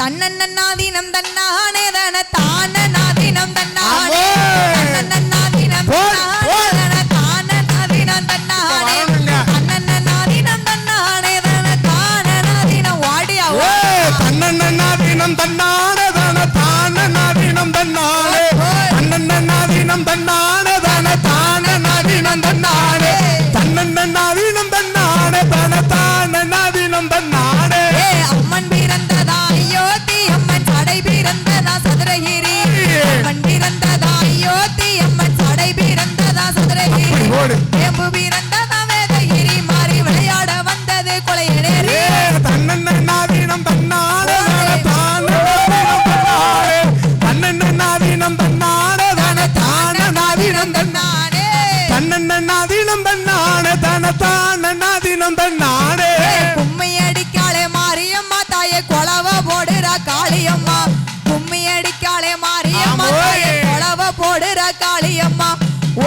தன்னன்னாதீனம் தன்னானே தன தன்னானே ஆமே. தன்னன்னாதீனம் போடு, போடு. தன்னானே தன தானநாதீனம் தன்னானே வரணுங்க. தன்னன்னாதீனம் தன்னானே தன தானநாதீனம் வாடியா ஏ தன்னன்னாதீனம் தன்னானே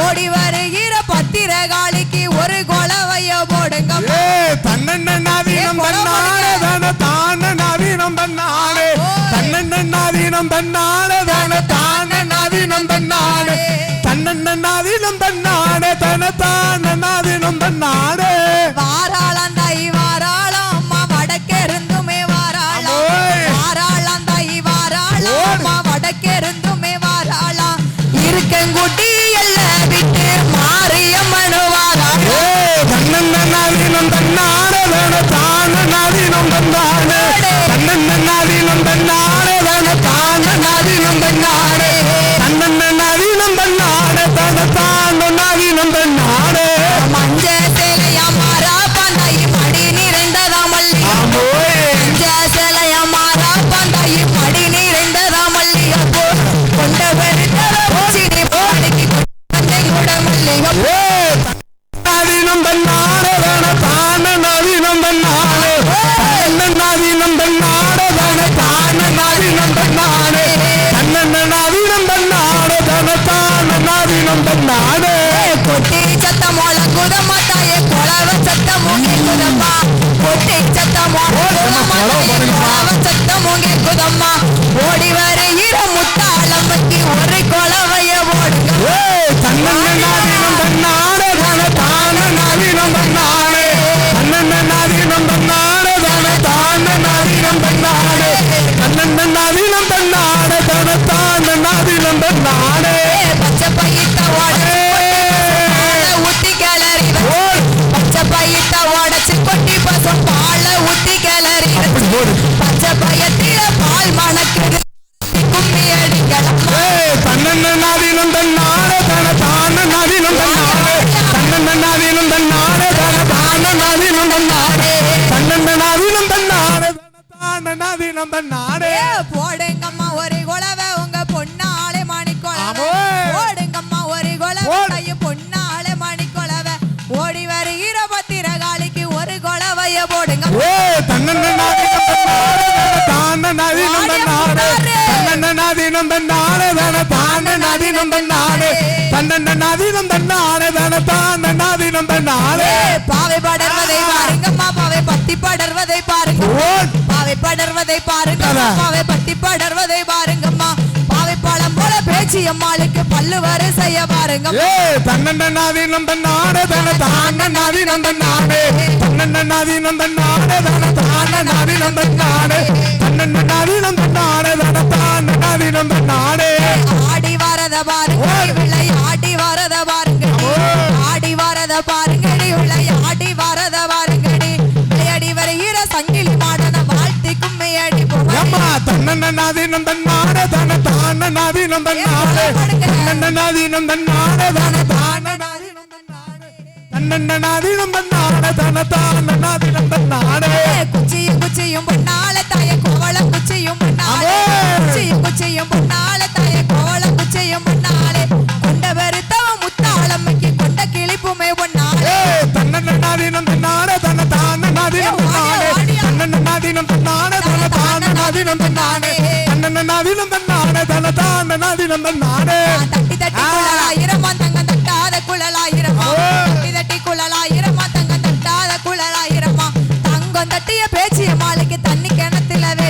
ஓடி வருகிற பத்திரகாளிக்கு ஒரு கொலவைய போடுங்க ஏ தன்னன்னாதீனம் தன்னானே தான தானநாதீனம் தன்னானே தன்னன்னாதீனம் தன்னானே தான தானநாதீனம் தன்னானே தன்னன்னாதீனம் தன்னானே தான தானநாதீனம் தன்னானே தன்னன்னாதீனம் தன்னானே தான தானநாதீனம் தன்னானே தன்னன்னாதீனம் தன்னானே தான தானநாதீனம் தன்னானே ஏ, பாவை படர்வதை பாருங்கம்மா பாவை பத்தி படர்வதை பாருங்க. பாவை படர்வதை பாருங்க. பாவை பத்தி படர்வதை பாருங்கம்மா. பாவை பழம் போல பேச்சு அம்மாளுக்கு பல்லு வரிசைய பாருங்க. ஏ தன்னன்னாதீனம் தன்னானே தான தானநாதீனம் தன்னானே தன்னன்னாதீனம் தன்னானே தான தானநாதீனம் தன்னானே தன்னன்னாதீனம் தன்னானே தான தானநாதீனம் தன்னானே ஆடி வரத பாருங்க விளை ஆடி வரத பாருங்க ஆடி வரத பாருங்கடி விளை ஆடி வரத பாருங்கடி விளையாடி வருகிற சங்கிலி மாடன வாழ்த்தி கும்மையடி போவாடி ஏம்மா தன்னன்னாதீனம் தன்னானே தான தானநாதீனம் தன்னானே தன்னன்னாதீனம் தன்னானே தான தானநாதீனம் தன்னானே தன்னன்னாதீனம் தன்னானே தான தானநாதீனம் தன்னானே குச்சியும் குச்சியும் பொன்னால தாய கோவள குச்சியும் பொன்னாலே குச்சியும் குச்சியும் பொன்னால தாய கோவள குச்சியும் பொன்னாலே கொண்ட வெறுத்தவ முத்தாளம்மைக்கு கொண்ட கிளிப்புமே பொன்னாலே ஏ தன்னன்னாதீனம் தன்னானே தான தானநாதீனம் தன்னானே தன்னன்னாதீனம் தன்னானே தான தானநாதீனம்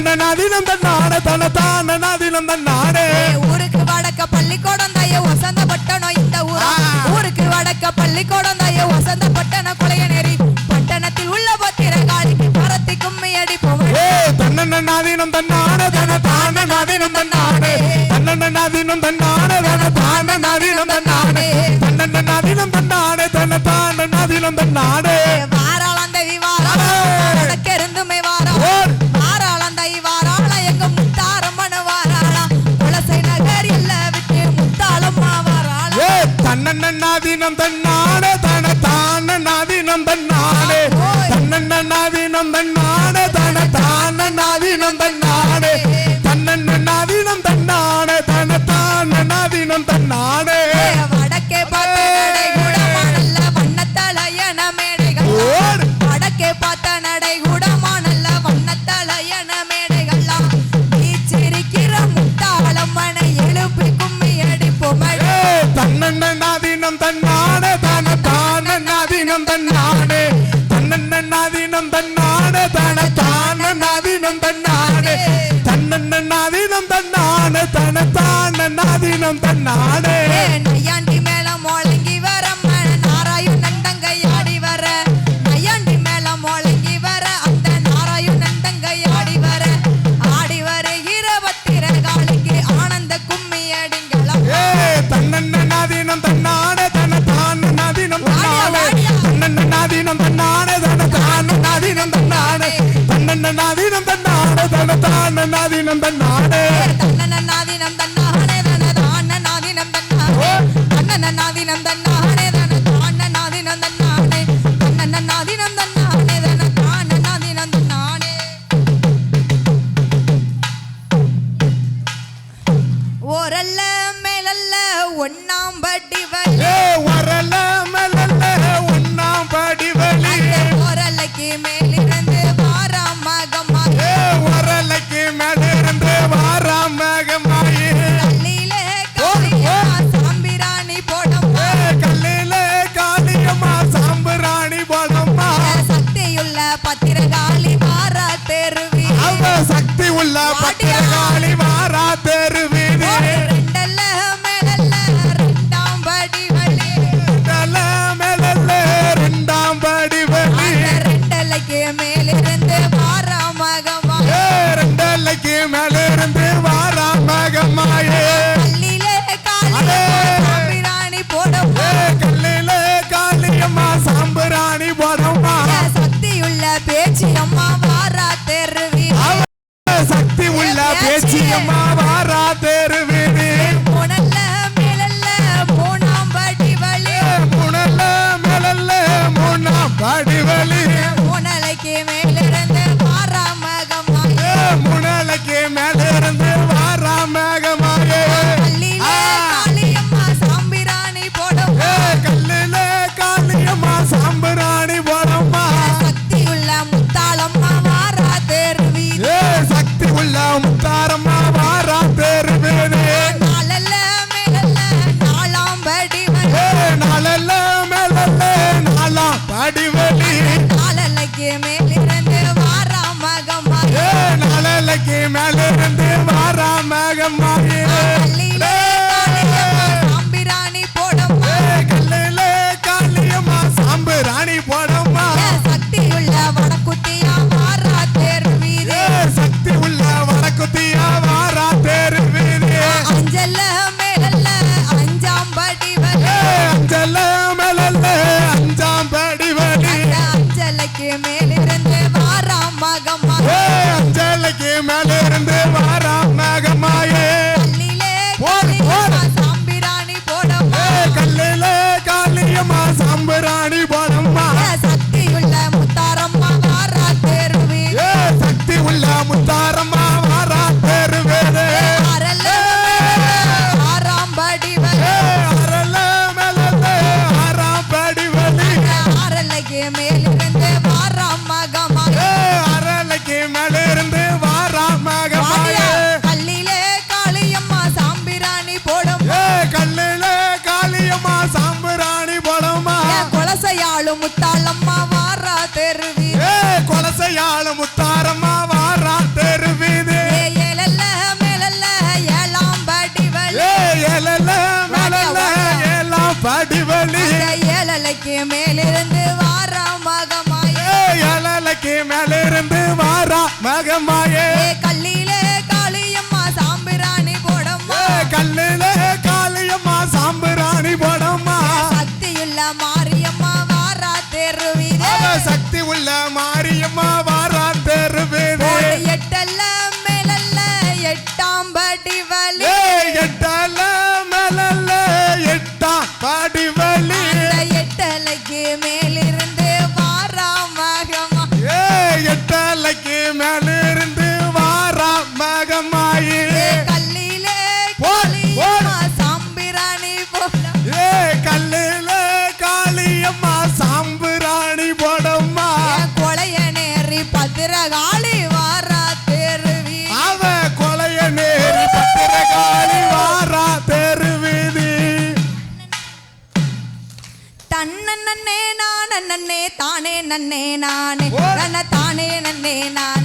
தன்னன்னாதீனம் தன்னானே தன தான நாதீனம் தன்னன்னாதீனம் தன்னானே தன தான நாதீனம் தன்னானே தன்னன்னாதீனம் தன்னானே தன தான நாதீனம் தன்னானே தன்னன்னாதீனம் தன்னானே தன தான நாதீனம் தன்னானே வடக்கே பார்த்த நடை குடமானல்ல வண்ணத்தலையன மேடைகள். வடக்கே பார்த்த நடை குடமானல்ல வண்ணத்தலையன மேடைகள்லாம் வீச்சிருக்கிற முத்தாளம்மனை எழுப்பி கும்மி அடிப்போம். ஏ தன்னன்னாதீனம் தான நாதீனம் தன்னானே தன்னன்னாதீனம் தன்னானே தான நாதீனம் தன்னானே தன்னன்னாதீனம் தன்னானே தன தான நாதீனம் நையாண்டி மேல மோள தன்னானே தன தான நாதீனம் தன்னானே. வாடியா, வாடியா. தன்னன்னாதீனம் தன்னானே. தன தான நாதீனம் தன்னானே. தன்னன்னாதீனம் தன்னானே. தன தான நாதீனம் தன்னானே. தன்னநாதினம் தன்னானே. தனதானநாதினம் மலைக்கு மேல இருந்து வாரா மகம் சாம்பிராணி போடம்மா. கல்லுல காலியம்மா சாம்பிராணி போடம்மா. சக்தி உள்ள வடக்குத்தியா வாரா தேர் வீதி சக்தி உள்ள வடக்குத்தியா மாறா தேர் வீதி அஞ்சல்ல மேலல்ல அஞ்சாம் படி வலி அஞ்சல்ல மேலல்ல அஞ்சாம் படி வலி அஞ்சலுக்கு மேலிருந்து வாரா மகம்மா ஏழலைக்கு மேலிருந்து வாரா மகமாயே. ஏழலைக்கு மேலிருந்து வாரா மகமாயே. না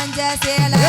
மஞ்ச சேலை.